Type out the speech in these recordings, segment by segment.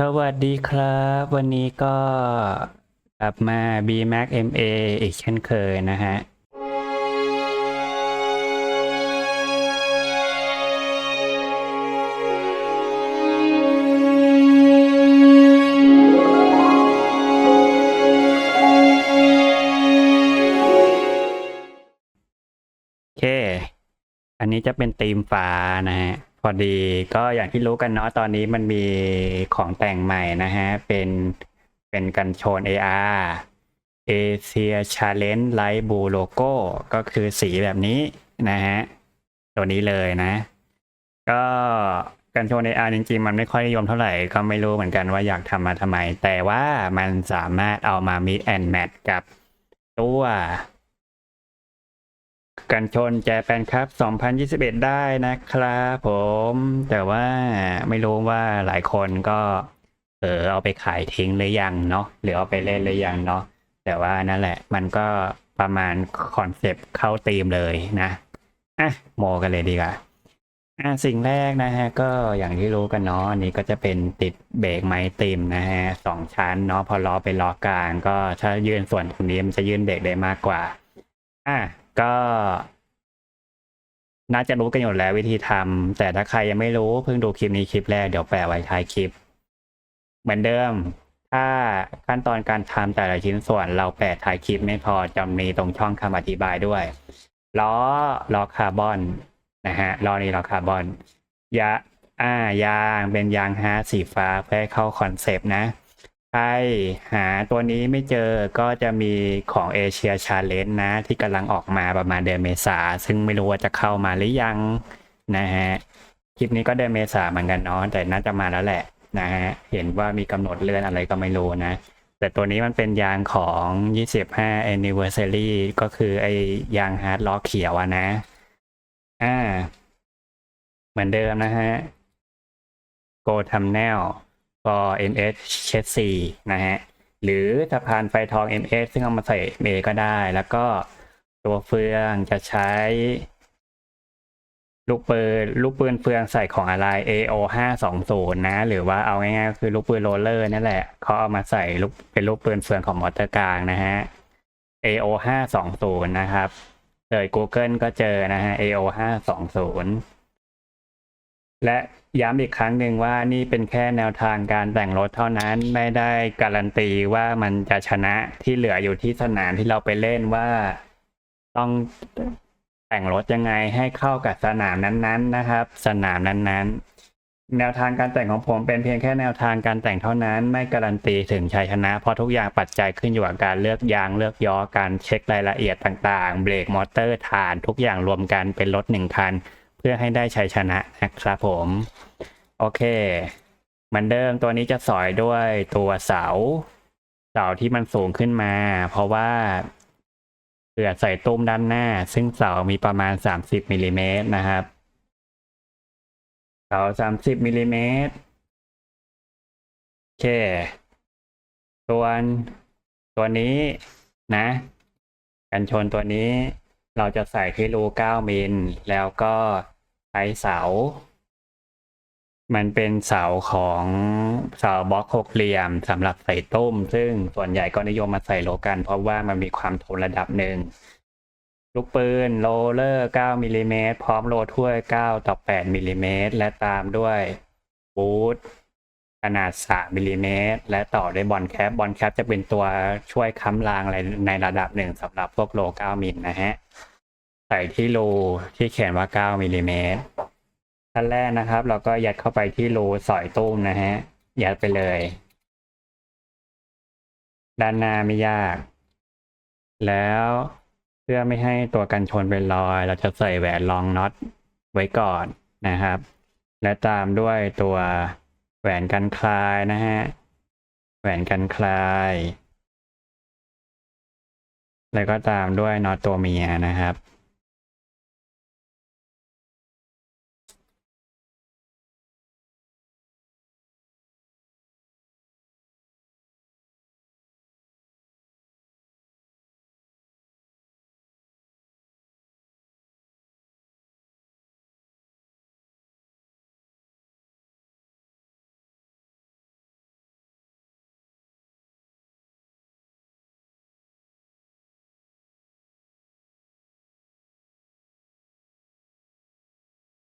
สวัสดีครับ วันนี้ก็กลับมา BMAX MA อีกเช่นเคยนะฮะ โอเค อันนี้จะเป็นธีมฟ้านะฮะ พอดีก็อย่างที่รู้กันเนาะตอนนี้มันมีของแต่งใหม่นะฮะ เป็นเป็นกันชน AR Asia Challenge Light Blue Logo ก็คือสีแบบนี้นะฮะ ตัวนี้เลยนะ ก็กันชน AR จริงๆ มันไม่ค่อยนิยมเท่าไหร่ก็ไม่รู้เหมือนกันว่าอยากทำมาทำไม แต่ว่ามันสามารถเอามา mix and match กับตัว กันชนแจแปนครับ 2021 ได้นะครับผม แต่ว่าไม่รู้ว่าหลายคนก็เออเอาไปขายทิ้งหรือยังเนาะหรือเอาไปเล่นหรือยังเนาะแต่ว่านั่นแหละ มันก็ประมาณคอนเซปต์เข้าธีมเลยนะอะโมกันเลยดีกว่าอะสิ่งแรกนะฮะ ก็อย่างที่รู้กันเนาะอันนี้ก็จะเป็นติดเบรกไม้ติมนะฮะสองชั้นเนาะพอล้อเป็นล้อกลาง ก็ถ้ายื่นส่วนตรงนี้มันจะยื่นเบรกได้มากกว่า อะ ก็น่าจะรู้กันอยู่แล้ววิธีทำแต่ถ้าใครยังไม่รู้เพิ่งดูคลิปนี้คลิปแรกเดี๋ยวแปะไว้ท้ายคลิป เหมือนเดิม ถ้าขั้นตอนการทำแต่ละชิ้นส่วนเราแปะท้ายคลิปไม่พอจะมีตรงช่องคำอธิบายด้วยล้อล้อคาร์บอนนะฮะล้อนี้ล้อคาร์บอนยาอ่ายางเป็นยางฮาสีฟ้าเพื่อเข้าคอนเซปต์นะ ใครหาตัวนี้ไม่เจอก็จะมีของเอเชียชาเลนจ์นะ ที่กำลังออกมาประมาณเดือนเมษา ซึ่งไม่รู้ว่าจะเข้ามาหรือยังนะฮะ คลิปนี้ก็เดือนเมษาเหมือนกันเนาะแต่น่าจะมาแล้วแหละนะฮะ เห็นว่ามีกำหนดเลื่อนอะไรก็ไม่รู้นะ แต่ตัวนี้มันเป็นยางของ 25 anniversary ก็คือไอยางฮาร์ดล้อเขียวอะนะ อ่า เหมือนเดิมนะฮะ Go Thumbnail for MS c h e s s นะฮะ หรือสะพานไฟทอง MS ซึ่งเอามาใส่เมก็ได้ แล้วก็ตัวเฟืองจะใช้ ลูกปืนลูกปืนเฟืองใส่ของอะไร AO 5 2 0นะ หรือว่าเอาง่ายๆก็คือลูกปืนโรลเลอร์นั่นแหละเขาเอามาใส่ลูกเป็นลูกปืนเฟืองของมอเตอร์กลางนะฮะ AO 5 2 0นะครับเสิร์ช Google ก็เจอนะฮะ AO 5 2 0 และย้ำอีกครั้งหนึ่งว่านี่เป็นแค่แนวทางการแต่งรถเท่านั้นไม่ได้การันตีว่ามันจะชนะที่เหลืออยู่ที่สนามที่เราไปเล่นว่าต้องแต่งรถยังไงให้เข้ากับสนามนั้นๆนะครับ สนามนั้นๆ แนวทางการแต่งของผมเป็นเพียงแค่แนวทางการแต่งเท่านั้น ไม่การันตีถึงชัยชนะ เพราะทุกอย่างปัจจัยขึ้นอยู่กับการเลือกยางเลือกย้อการเช็ครายละเอียดต่างๆ เบรกมอเตอร์ฐาน ทุกอย่างรวมกันเป็นรถหนึ่งคัน พื่อให้ได้ชัยชนะนะครับผม โอเคเหมือนเดิมตัวนี้จะสอยด้วยตัวเสา เสาที่มันสูงขึ้นมา เพราะว่าเผื่อใส่ตุ้มด้านหน้า ซึ่งเสามีประมาณ 30มิลลิเมตรนะครับ เสา 30มิลลิเมตรโอเคส่วตัวนี้นะ กันชนตัวนี้เราจะใส่ที่รู9มิลแล้วก็ ใช้เสา มันเป็นเสาของเสาบล็อกหกเหลี่ยมสำหรับใส่ต้ม ซึ่งส่วนใหญ่ก็นิยมมาใส่โลกัน เพราะว่ามันมีความทนระดับหนึ่งลูกปืนโรลเลอร์9มิลลิเมตรพร้อมโลถ้วย9ต่อ8มิลลิเมตรและตามด้วยบูทขนาด3มิลลิเมตรและต่อด้วยบอลแคปบอลแคปจะเป็นตัวช่วยค้ำรางอะไรในระดับหนึ่งสำหรับพวกโล9มิลนะฮะ ใส่ที่รูที่เขียนว่า 9มิลลิเมตรขั้นแรกนะครับ เราก็ยัดเข้าไปที่รูสอยตุ้มนะฮะ ยัดไปเลย ด้านหน้าไม่ยาก แล้วเพื่อไม่ให้ตัวกันชนเป็นรอย เราจะใส่แหวนรองน็อตไว้ก่อนนะครับ และตามด้วยตัวแหวนกันคลายนะฮะ แหวนกันคลาย แล้วก็ตามด้วยน็อตตัวเมียนะครับ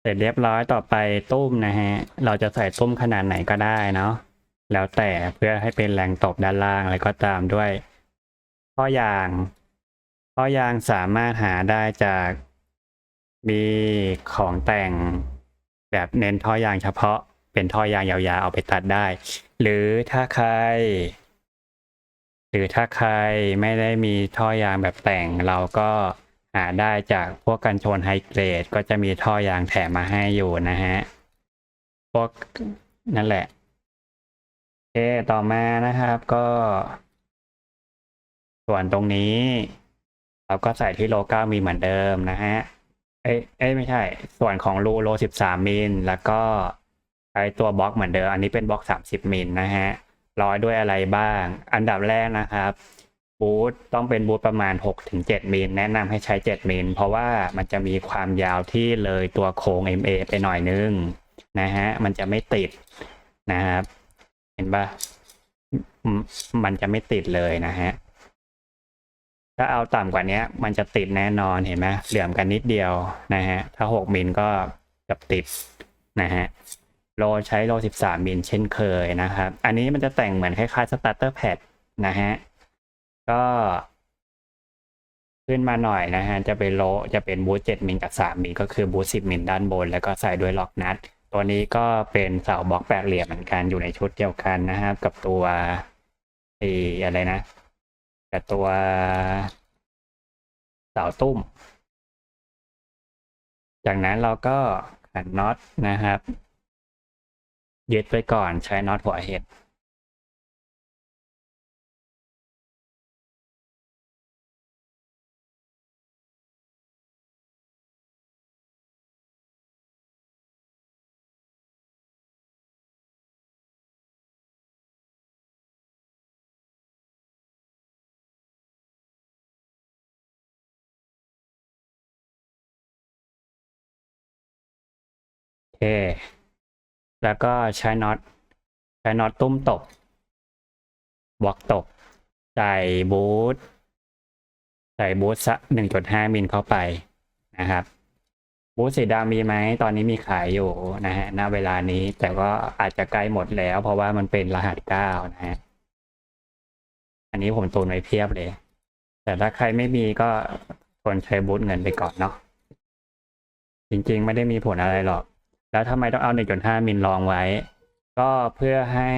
เสร็จเรียบร้อยต่อไปตุ้มนะฮะ เราจะใส่ตุ้มขนาดไหนก็ได้เนาะ แล้วแต่เพื่อให้เป็นแรงตบด้านล่างแล้วก็ตามด้วยข้อยางข้อยางสามารถหาได้จากมีของแต่งแบบเน้นท่อยางเฉพาะเป็นท่อยางยาวๆเอาไปตัดได้ หรือถ้าใคร หรือถ้าใครไม่ได้มีท่อยางแบบแต่งเราก็ หาได้จากพวกกันชนไฮเกรดก็จะมีท่อยางแถมมาให้อยู่นะฮะ พวกนั่นแหละโอเคต่อมานะครับก็ ส่วนตรงนี้ เราก็ใส่ที่โลเก้ามีเหมือนเดิมนะฮะ เอ้เอ้ไม่ใช่ ส่วนของรูโลสิบสามมิลแล้วก็ใช้ตัวบล็อกเหมือนเดิม อันนี้เป็นบล็อกสามสิบมิลนะฮะร้อยด้วยอะไรบ้าง อันดับแรกนะครับ บูทต้องเป็นบูทประมาณ6ถึง7มิลแนะนำให้ใช้ 7 มิลเพราะว่ามันจะมีความยาวที่เลยตัวโค้ง MA ไปหน่อยนึงนะฮะมันจะไม่ติดนะครับ เห็นปะมันจะไม่ติดเลยนะฮะถ้าเอาต่ำกว่านี้มันจะติดแน่นอนเห็นไหมเหลื่อมกันนิดเดียวนะฮะถ้า 6 มิลก็เกับติดนะฮะโลใช้โล 13 มิลเช่นเคยนะครับ อันนี้มันจะแต่งเหมือนคล้ายๆสตาร์เตอร์แพดนะฮะ ก็ขึ้นมาหน่อยนะฮะ จะเป็นโลจะเป็นบูท7มิลกับ3มิลก็คือบูท10มิลด้านบน แล้วก็ใส่ด้วยล็อกนัด ตัวนี้ก็เป็นเสาบล็อกแปดเหลี่ยมเหมือนกันอยู่ในชุดเดียวกันนะครับ กับตัวไอ้อะไรนะ กับตัวเสาตุ้ม จากนั้นเราก็ขันน็อตนะครับ ยึดไปก่อนใช้น็อตหัวเห็ด เค แล้วก็ใช้น็อต ใช้น็อตตุ้มตบบล็อกตบใส่บูท ใส่บูทสักหนึ่งจุดห้ามิลเข้าไปนะครับ บูทสีดำมีไหม ตอนนี้มีขายอยู่นะฮะ ณ เวลานี้ แต่ก็อาจจะใกล้หมดแล้ว เพราะว่ามันเป็นรหัสเก้านะฮะ อันนี้ผมตุนไว้เพียบเลย แต่ถ้าใครไม่มีก็ควรใช้บูทเงินไปก่อนเนาะจริงๆ ไม่ได้มีผลอะไรหรอก แล้วทำไมต้องเอา 1.5 มิลรองไว้ ก็เพื่อให้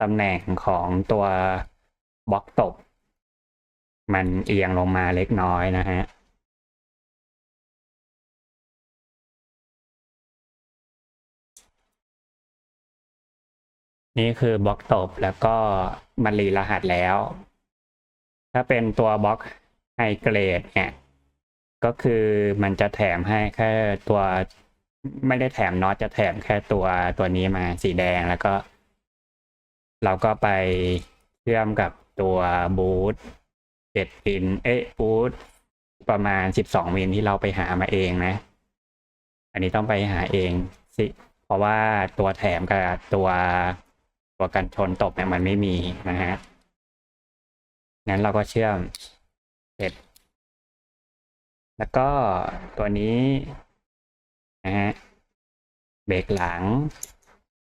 ตำแหน่งของตัวบล็อกตบมันเอียงลงมาเล็กน้อยนะฮะนี่คือบล็อกตบแล้วก็มันรีรหัสแล้ว ถ้าเป็นตัวบล็อกไฮเกรดเนี่ย ก็คือมันจะแถมให้แค่ตัว ไม่ได้แถมน็อตจะแถมแค่ตัวตัวนี้มาสีแดงแล้วก็ เราก็ไปเชื่อมกับตัวบูทเจ็ดปิน เอ๊ะบูทประมาณสิบสองมิลที่เราไปหามาเองนะ อันนี้ต้องไปหาเองสิ เพราะว่าตัวแถมกับตัวตัวกันชนตบเนี่ยมันไม่มีนะฮะงั้นเราก็เชื่อมเสร็จ แล้วก็ตัวนี้ นะฮะเบรกหลัง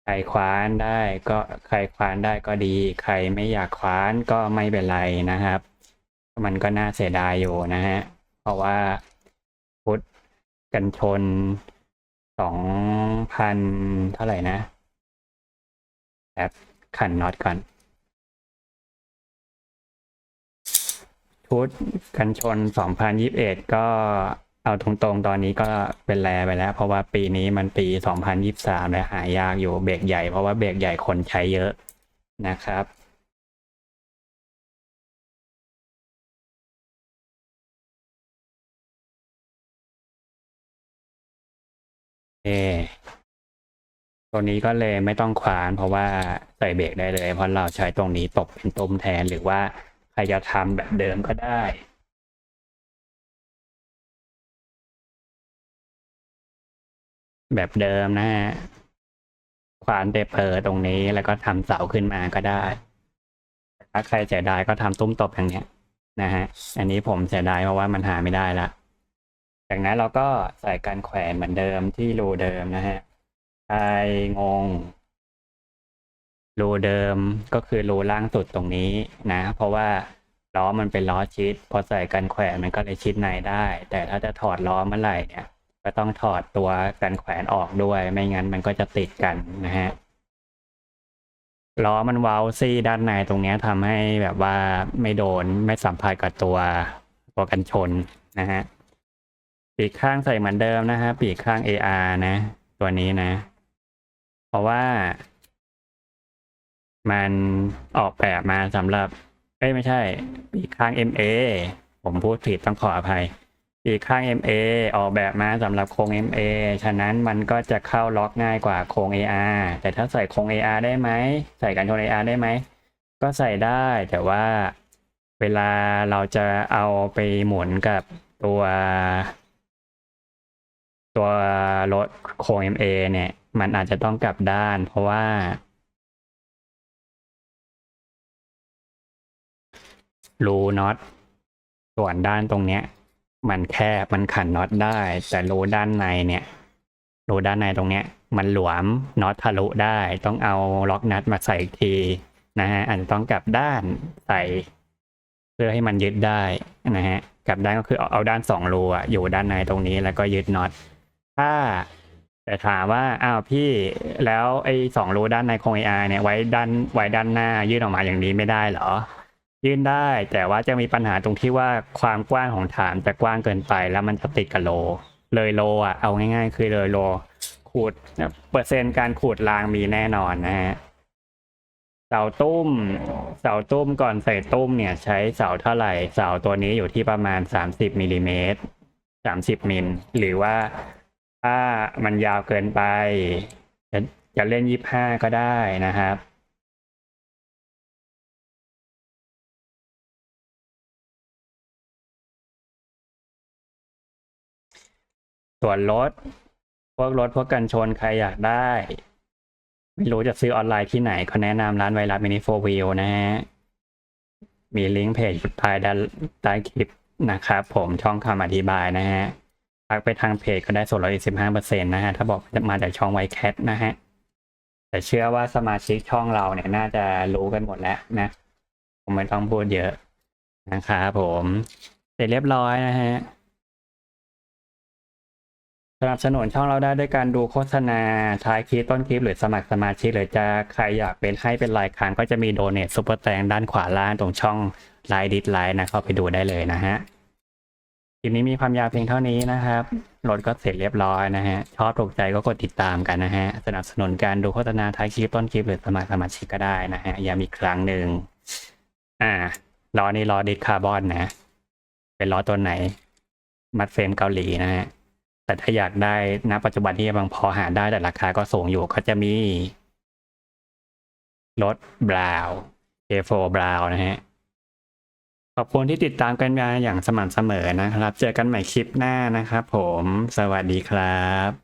ใครคว้านได้ก็ใครคว้านได้ก็ดี ใครไม่อยากคว้านก็ไม่เป็นไรนะครับ มันก็น่าเสียดายอยู่นะฮะเพราะว่าพุทธกันชนสองพันเท่าไหร่นะแบบขันน็อตก่อนชุดกันชน 2021 ก็ เอาตรงๆ ตอนนี้ก็เป็นแลไปแล้ว เพราะว่าปีนี้มันปี 2023และหายากอยู่เบรกใหญ่เพราะว่าเบรกใหญ่คนใช้เยอะนะครับ เอตัวนี้ก็เลยไม่ต้องควานเพราะว่าใส่เบรกได้เลย เพราะเราใช้ตรงนี้ตบเป็นต้มแทนหรือว่าใครจะทำแบบเดิมก็ได้ แบบเดิมนะฮะควานเตเพอร์ตรงนี้แล้วก็ทำเสาขึ้นมาก็ได้ ถ้าใครเสียดายก็ทำตุ้มตบอย่างเนี้ยนะฮะ อันนี้ผมเสียดายเพราะว่ามันหาไม่ได้ละจากนั้นเราก็ใส่การแขวนเหมือนเดิมที่รูเดิมนะฮะใครงงรูเดิมก็คือรูล่างสุดตรงนี้นะ เพราะว่าล้อมันเป็นล้อชิด พอใส่กันแขวนมันก็เลยชิดในได้ แต่ถ้าจะถอดล้อเมื่อไหร่เนี่ย ก็ต้องถอดตัวกันแขวนออกด้วย ไม่งั้นมันก็จะติดกันนะฮะล้อมันเว้าซี่ด้านในตรงเนี้ยทำให้แบบว่าไม่โดนไม่สัมผัสกับตัวตัวกันชนนะฮะปีกข้างใส่เหมือนเดิมนะฮะปีกข้าง AR นะ ตัวนี้นะ เพราะว่า มันออกแบบมาสำหรับเอ้ยไม่ใช่ ปีกข้าง MA ผมพูดผิดต้องขออภัย ปีกข้าง MA ออกแบบมาสำหรับโครง MA ฉะนั้นมันก็จะเข้าล็อกง่ายกว่าโครง AR แต่ถ้าใส่โครง AR ได้ไหม ใส่กันชน AR ได้ไหม ก็ใส่ได้แต่ว่าเวลาเราจะเอาไปหมุนกับตัว ตัวรถโครง MA เนี่ย มันอาจจะต้องกลับด้าน เพราะว่า รูน็อตส่วนด้านตรงเนี้ย มันแคบมันขันน็อตได้ แต่รูด้านในเนี่ยรูด้านในตรงเนี้ย มันหลวมน็อตทะลุได้ ต้องเอาล็อกนัดมาใส่อีกทีนะฮะอาจจะต้องกลับด้านใส่ เพื่อให้มันยึดได้นะฮะกลับด้านก็คือเอาเอาด้านสองรูอะอยู่ด้านในตรงนี้แล้วก็ยึดน็อตถ้าแต่ถามว่าอ้าวพี่แล้วไอ้สองรูด้านในโครง AR เนี่ยไว้ด้านไว้ด้านหน้ายื่นออกมาอย่างนี้ไม่ได้เหรอ ยื่นได้แต่ว่าจะมีปัญหาตรงที่ว่าความกว้างของฐานจะกว้างเกินไปแล้วมันจะติดกับโล เลยโลอะเอาง่าย ๆ คือเลยโลขูดเปอร์เซ็นต์การขูดรางมีแน่นอนนะฮะเสาตุ้ม เสาตุ้มก่อนใส่ตุ้มเนี่ย ใช้เสาเท่าไหร่ เสาตัวนี้อยู่ที่ประมาณสามสิบมิลลิเมตรสามสิบมิลหรือว่าถ้ามันยาวเกินไป จะจะเล่นยี่ห้าก็ได้นะครับ ส่วนรถ พวกรถพวกกันชนใครอยากได้ ไม่รู้จะซื้อออนไลน์ที่ไหนก็แนะนำร้านไวรัสมินิโฟวิวนะฮะ มีลิงก์เพจอยู่ใต้ด้านใต้คลิปนะครับผมช่องคำอธิบายนะฮะทักไปทางเพจก็ได้ส่วนลดอีกสิบห้าเปอร์เซ็นต์นะฮะ ถ้าบอกจะมาจากช่องไวแคทนะฮะ แต่เชื่อว่าสมาชิกช่องเราเนี่ยน่าจะรู้กันหมดแล้วนะ ผมไม่ต้องพูดเยอะนะครับผม เสร็จเรียบร้อยนะฮะ สนับสนุนช่องเราได้ด้วยการดูโฆษณาท้ายคลิปต้นคลิปหรือสมัครสมาชิกหรือจะใครอยากเป็นให้เป็นรายครั้งก็จะมีโดเนทซุปเปอร์แตงด้านขวาล่างตรงช่องไลน์ดิสไลน์นะเข้าไปดูได้เลยนะฮะคลิปนี้มีความยาวเพียงเท่านี้นะครับรถก็เสร็จเรียบร้อยนะฮะชอบถูกใจก็กดติดตามกันนะฮะสนับสนุนการดูโฆษณาท้ายคลิปต้นคลิปหรือสมัครสมาชิกก็ได้นะฮะย้ำอีกครั้งหนึ่งอ่าล้อนี้ล้อดิสคาร์บอนนะ เป็นล้อตัวไหน มัดเฟรมเกาหลีนะฮะ แต่ถ้าอยากได้ณปัจจุบันที่บางพอหาได้แต่ราคาก็สูงอยู่ก็จะมีรถบราว A4 บราวนะฮะ ขอบคุณที่ติดตามกันมาอย่างสม่ำเสมอนะครับ เจอกันใหม่คลิปหน้านะครับผม สวัสดีครับ